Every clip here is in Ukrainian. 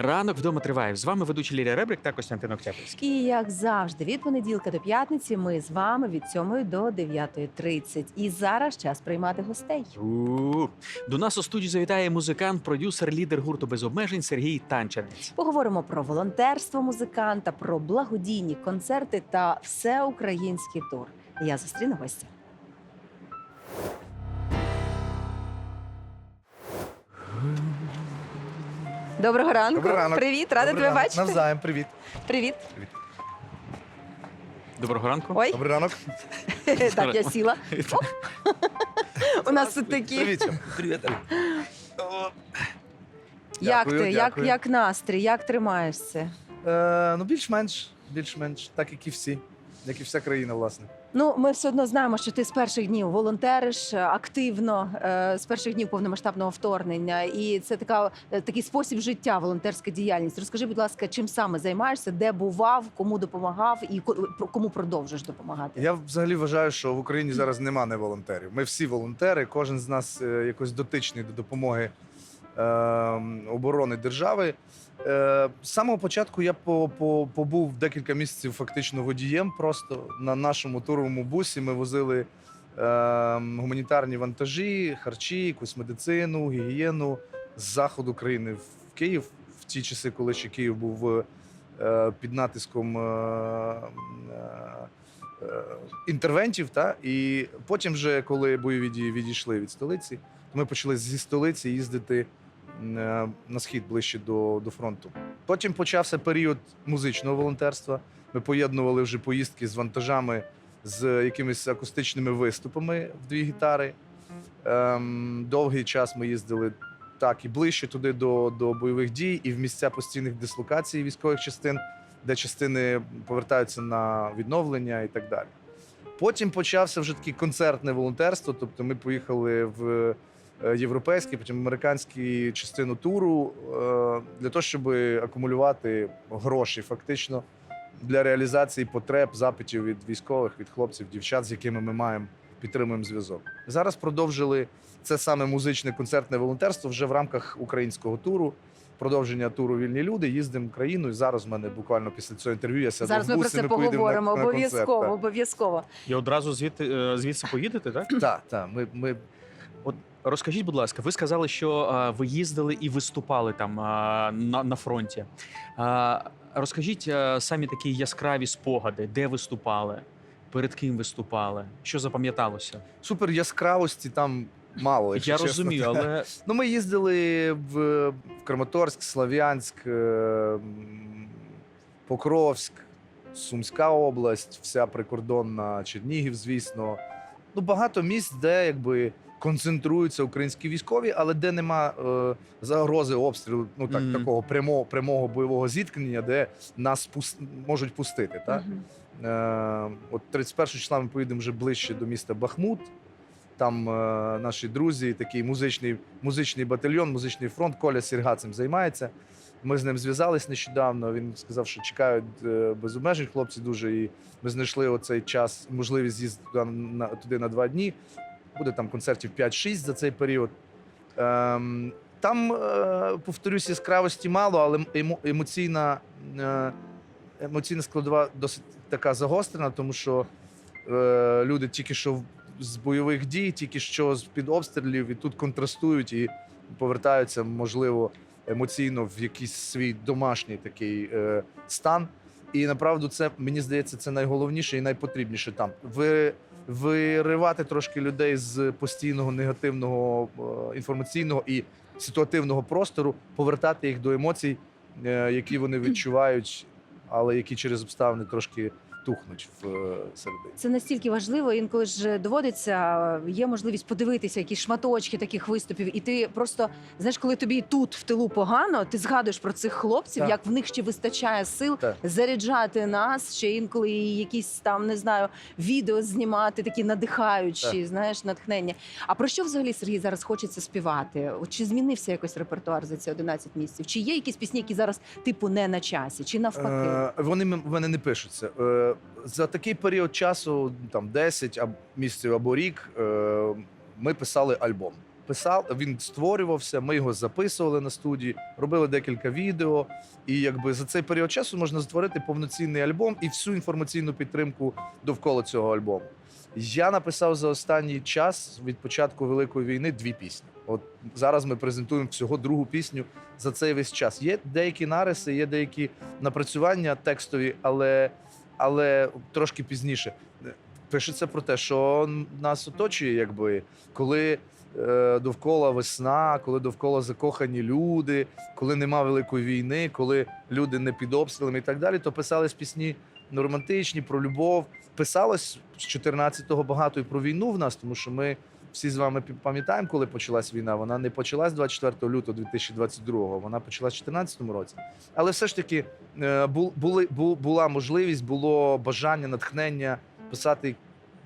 Ранок вдома триває. З вами ведучий Лілія Ребрик та Костянтин Октябрьський. І як завжди, від понеділка до п'ятниці ми з вами від 7 до 9.30. І зараз час приймати гостей. У, До нас у студію завітає музикант, продюсер, лідер гурту без обмежень Сергій Танчанець. Поговоримо про волонтерство музиканта, про благодійні концерти та всеукраїнський тур. Я зустріну гостя. Доброго ранку. Добрий ранок. Привіт, рада Добрий тебе ранок. бачити. Навзаєм, привіт. Привіт. Доброго ранку. Ой, Добрий ранок. так я сіла. Оп. У нас тут такі. Привіт. Привіт. Як Дякую, ти? Як, дякую. як настрій? Як тримаєшся? Е, ну, більш-менш, більш-менш, так як і всі, як і вся країна, власне. Ну, ми все одно знаємо, що ти з перших днів волонтериш е, активно е, з перших днів повномасштабного вторгнення, і це така е, такий спосіб життя, волонтерська діяльність. Розкажи, будь ласка, чим саме займаєшся, де бував, кому допомагав і кому продовжиш допомагати? Я взагалі вважаю, що в Україні зараз нема не волонтерів. Ми всі волонтери, кожен з нас якось дотичний до допомоги е, оборони держави. Е, з самого початку я по, по, побув декілька місяців фактично водієм. Просто на нашому туровому бусі ми возили е, гуманітарні вантажі, харчі, якусь медицину, гігієну з заходу країни в Київ в ті часи, коли ще Київ був е, під натиском. Е, е, інтервентів, та і потім, вже коли бойові дії відійшли від столиці, то ми почали зі столиці їздити на схід ближче до, до фронту. Потім почався період музичного волонтерства. Ми поєднували вже поїздки з вантажами з якимись акустичними виступами в дві гітари. Ем, довгий час ми їздили так і ближче туди до, до бойових дій, і в місця постійних дислокацій військових частин, де частини повертаються на відновлення і так далі. Потім почався вже таке концертне волонтерство. Тобто ми поїхали в е, європейський, потім американський частину туру е, для того, щоб акумулювати гроші фактично для реалізації потреб, запитів від військових, від хлопців, дівчат, з якими ми маємо підтримуємо зв'язок. Зараз продовжили це саме музичне концертне волонтерство вже в рамках українського туру. Продовження туру вільні люди. Їздимо країну. І зараз в мене буквально після цього інтерв'ю я сяду Зараз в ми про це ми поїдемо поговоримо. обов'язково, обов'язково. І одразу звідти е, звідси поїдете, так? Так, так. так. Ми, ми От розкажіть, будь ласка, ви сказали, що е, ви їздили і виступали там е, на, на фронті. Е, розкажіть е, самі такі яскраві спогади, де виступали, перед ким виступали, що запам'яталося? супер яскравості там мало. якщо Я чесно. розумію, але Ну, ми їздили в, в Краматорськ, Слав'янськ, е, м, Покровськ, Сумська область, вся прикордонна Чернігів, звісно. Ну, багато місць, де якби концентруються українські військові, але де нема е, загрози обстрілу, ну так, Мгм. такого прямого, прямого бойового зіткнення, де нас пус- можуть пустити. Так? Мгм. Е, от 31 числа ми поїдемо вже ближче до міста Бахмут. Там е, наші друзі, такий музичний, музичний батальйон, музичний фронт. Коля Сірга цим займається. Ми з ним зв'язались нещодавно. Він сказав, що чекають е, без обмежень хлопці дуже. І ми знайшли оцей час, можливість з'їздити туди на, туди на два дні. Буде там концертів 5-6 за цей період. Ем, там, е, повторюсь, яскравості мало, але емо, емоційна. Е, емоційна складова досить така загострена, тому що е, люди тільки що з бойових дій, тільки що з під обстрілів, і тут контрастують і повертаються, можливо, емоційно в якийсь свій домашній такий е, стан. І направду, це мені здається, це найголовніше і найпотрібніше там. Ви, виривати трошки людей з постійного негативного е, інформаційного і ситуативного простору, повертати їх до емоцій, е, які вони відчувають, але які через обставини трошки тухнуть в е, середині. Це настільки важливо. Інколи ж доводиться, є можливість подивитися якісь шматочки таких виступів, і ти просто знаєш, коли тобі тут в тилу погано, ти згадуєш про цих хлопців, Так. як в них ще вистачає сил Так. заряджати нас, ще інколи якісь там не знаю відео знімати, такі надихаючі, знаєш, натхнення. А про що взагалі Сергій зараз хочеться співати? Чи змінився якось репертуар за ці 11 місяців? Чи є якісь пісні, які зараз типу не на часі, чи навпаки? Е, вони в мене не пишуться. Е, за такий період часу, там 10 аб- місяців або рік, е, ми писали альбом. писав, він створювався. Ми його записували на студії, робили декілька відео. І якби за цей період часу можна створити повноцінний альбом і всю інформаційну підтримку довкола цього альбому. Я написав за останній час від початку великої війни дві пісні. От зараз ми презентуємо всього другу пісню за цей весь час. Є деякі нариси, є деякі напрацювання текстові, але, але трошки пізніше. Пишеться про те, що нас оточує, якби коли е, довкола весна, коли довкола закохані люди, коли нема великої війни, коли люди не під обстрілами і так далі, то писались пісні романтичні про любов. Писалось з 14-го багато і про війну в нас, тому що ми всі з вами пам'ятаємо, коли почалась війна. Вона не почалась 24 лютого 2022-го, вона почалась в 2014 році. Але все ж таки е, були, бу- була можливість, було бажання, натхнення писати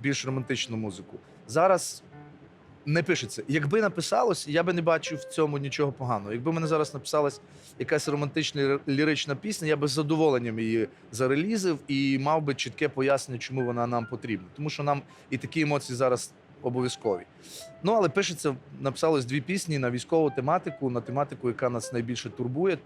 більш романтичну музику. Зараз не пишеться. Якби написалось, я би не бачив в цьому нічого поганого. Якби мене зараз написалась якась романтична лі- лірична пісня, я би з задоволенням її зарелізив і мав би чітке пояснення, чому вона нам потрібна. Тому що нам і такі емоції зараз обов'язкові. Ну але пишеться, написалось дві пісні на військову тематику, на тематику, яка нас найбільше турбує.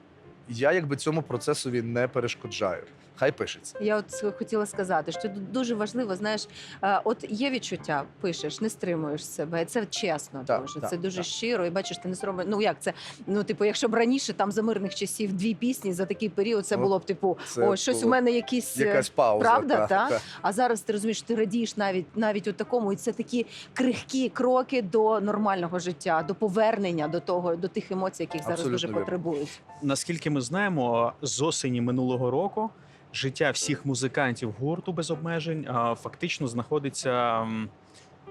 Я якби цьому процесові не перешкоджаю. Хай пишеться. Я от хотіла сказати, що дуже важливо, знаєш, е, от є відчуття, пишеш, не стримуєш себе. Це чесно, Так, дуже так, це дуже так. щиро. І бачиш, ти не соромиш. Ну як це? Ну, типу, якщо б раніше там за мирних часів дві пісні за такий період, це Ну, було б типу, це о, щось у мене якісь. е, Якась пауза. правда, та, та? та. А зараз ти розумієш, ти радієш навіть навіть у такому, і це такі крихкі кроки до нормального життя, до повернення до того, до тих емоцій, яких зараз Абсолютно дуже вірно. потребують. Наскільки ми знаємо, з осені минулого року життя всіх музикантів гурту без обмежень фактично знаходиться.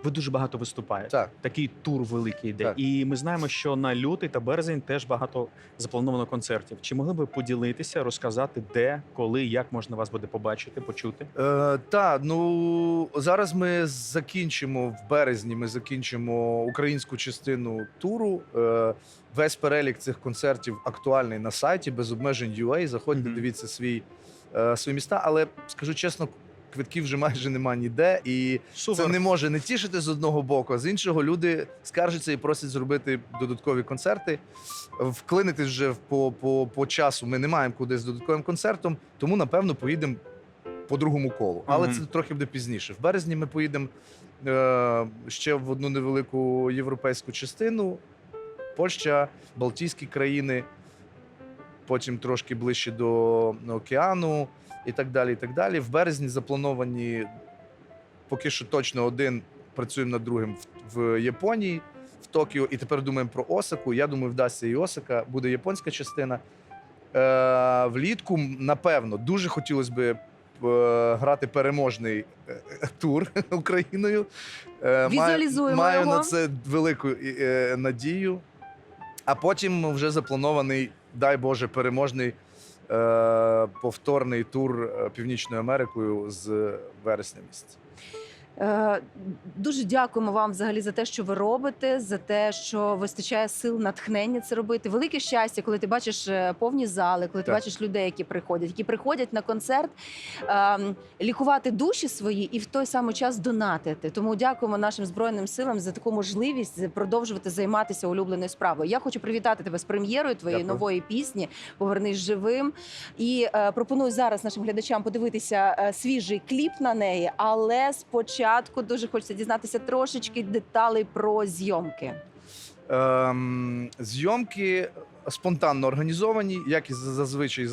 Ви дуже багато виступаєте. Так. Такий тур великий йде. Так. І ми знаємо, що на лютий та березень теж багато заплановано концертів. Чи могли би поділитися, розказати, де, коли, як можна вас буде побачити, почути? Е, та, ну зараз ми закінчимо в березні. Ми закінчимо українську частину туру. Е, весь перелік цих концертів актуальний на сайті без обмежень UA. Заходьте, Мгм. дивіться свій, е, свої міста. Але скажу чесно, квитків вже майже нема ніде, і Супер. це не може не тішити з одного боку, а з іншого люди скаржаться і просять зробити додаткові концерти. Вклинитись вже по, по, по часу. Ми не маємо куди з додатковим концертом, тому напевно поїдемо по другому колу. Але Мгм. це трохи буде пізніше. В березні ми поїдемо е, ще в одну невелику європейську частину: Польща, Балтійські країни, потім трошки ближче до океану і так далі. І так далі. В березні заплановані поки що точно один. Працюємо над другим в, в Японії, в Токіо, і тепер думаємо про Осаку. Я думаю, вдасться і Осака, буде японська частина. Е, влітку, напевно, дуже хотілося б е, грати переможний е, тур Україною. Е, маю- Візуалізуємо маю його. на це велику е, надію. А потім вже запланований, дай Боже, переможний повторний тур е, Північною Америкою з вересня місяця. Е, Дуже дякуємо вам взагалі за те, що ви робите, за те, що вистачає сил, натхнення це робити. Велике щастя, коли ти бачиш е, повні зали, коли ти Так. бачиш людей, які приходять, які приходять на концерт ем, лікувати душі свої і в той самий час донатити. Тому дякуємо нашим збройним силам за таку можливість продовжувати займатися улюбленою справою. Я хочу привітати тебе з прем'єрою твоєї Дякую. нової пісні Повернись живим. І е, пропоную зараз нашим глядачам подивитися свіжий кліп на неї. Але спочатку дуже хочеться дізнатися трошечки деталей про зйомки. Ем, зйомки спонтанно організовані, як і зазвичай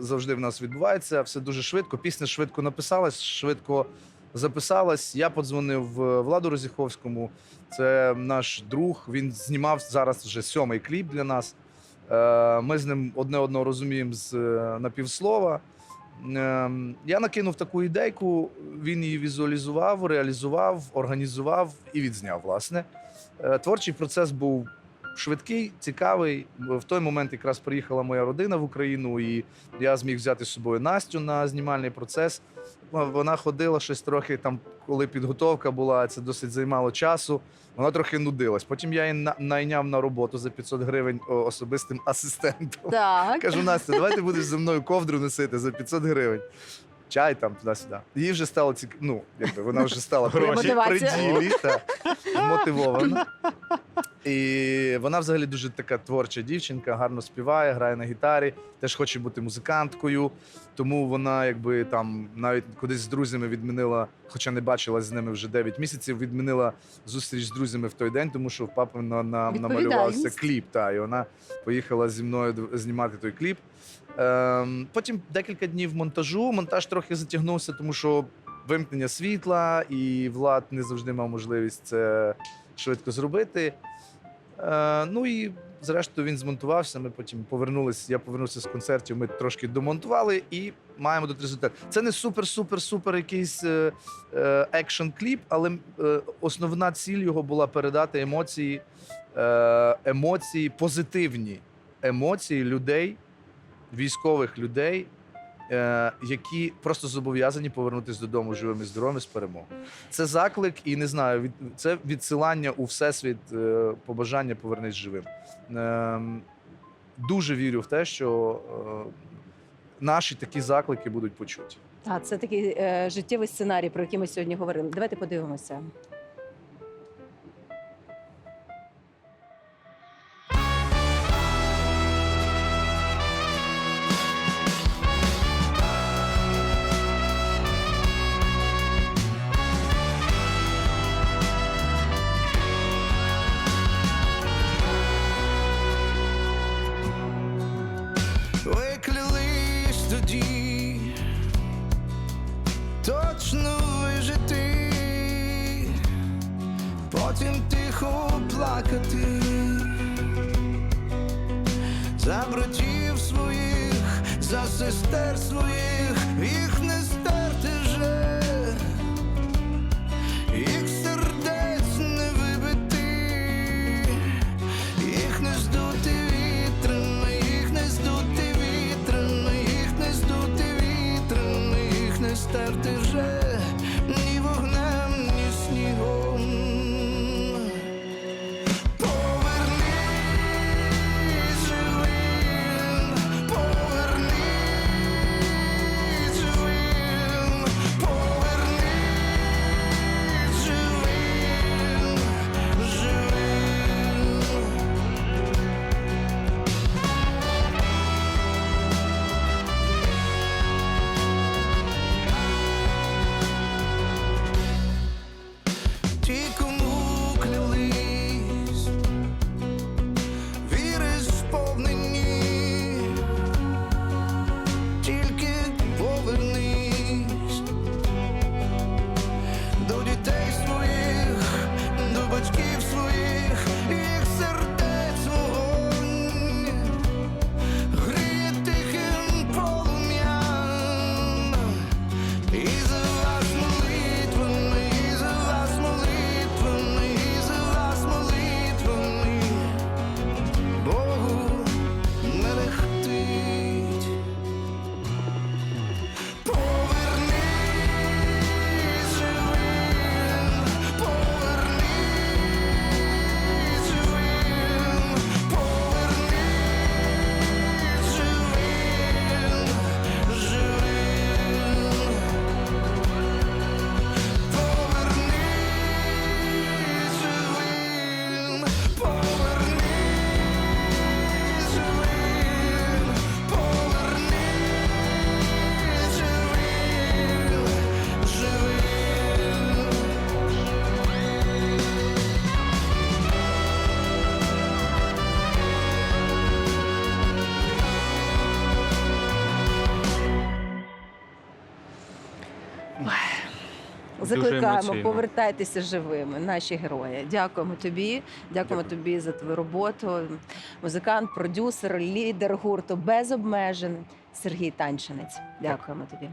завжди в нас відбувається. Все дуже швидко. Пісня швидко написалась, швидко записалась. Я подзвонив е, Владу Розіховському. Це наш друг. Він знімав зараз вже сьомий кліп для нас. Е, Ми з ним одне одного розуміємо з е, напівслова. Ем, Я накинув таку ідейку, він її візуалізував, реалізував, організував і відзняв, власне. Е, Творчий процес був швидкий, цікавий. В той момент якраз приїхала моя родина в Україну, і я зміг взяти з собою Настю на знімальний процес. Вона ходила щось трохи там, коли підготовка була, це досить займало часу. Вона трохи нудилась. Потім я її найняв на роботу за 500 гривень особистим асистентом. Так Кажу, Настя, давай ти будеш зі мною ковдру носити за 500 гривень. Чай там туди-сюди. Їй вже стало цік... ну, якби вона вже стала при, при ділі, та, мотивована. І вона взагалі дуже така творча дівчинка, гарно співає, грає на гітарі, теж хоче бути музиканткою. Тому вона, якби там навіть кудись з друзями відмінила, хоча не бачилась з ними вже 9 місяців, відмінила зустріч з друзями в той день, тому що в папи на, на, намалювався кліп. Та, і вона поїхала зі мною знімати той кліп. Ем, потім декілька днів монтажу. Монтаж трохи затягнувся, тому що вимкнення світла, і Влад не завжди мав можливість це швидко зробити. Е, ну і зрештою він змонтувався. Ми потім повернулися. Я повернувся з концертів. Ми трошки домонтували і маємо тут результат. Це не супер-супер-супер якийсь е, е, екшн кліп, але е, основна ціль його була передати емоції, емоції позитивні емоції людей, військових людей. Е, Які просто зобов'язані повернутися додому живими здоровими з перемогою. Це заклик, і не знаю, від це відсилання у всесвіт, е, побажання повернись живим. Ем, Дуже вірю в те, що е, наші такі заклики будуть почуті. Та це такий життєвий сценарій, про який ми сьогодні говорили. Давайте подивимося. Плакати. За братів своїх, за сестер своїх, Закликаємо, емоційно. повертайтеся живими, наші герої. Дякуємо тобі. Дякуємо тобі за твою роботу. Музикант, продюсер, лідер гурту без обмежень Сергій Танчинець. Дякуємо тобі.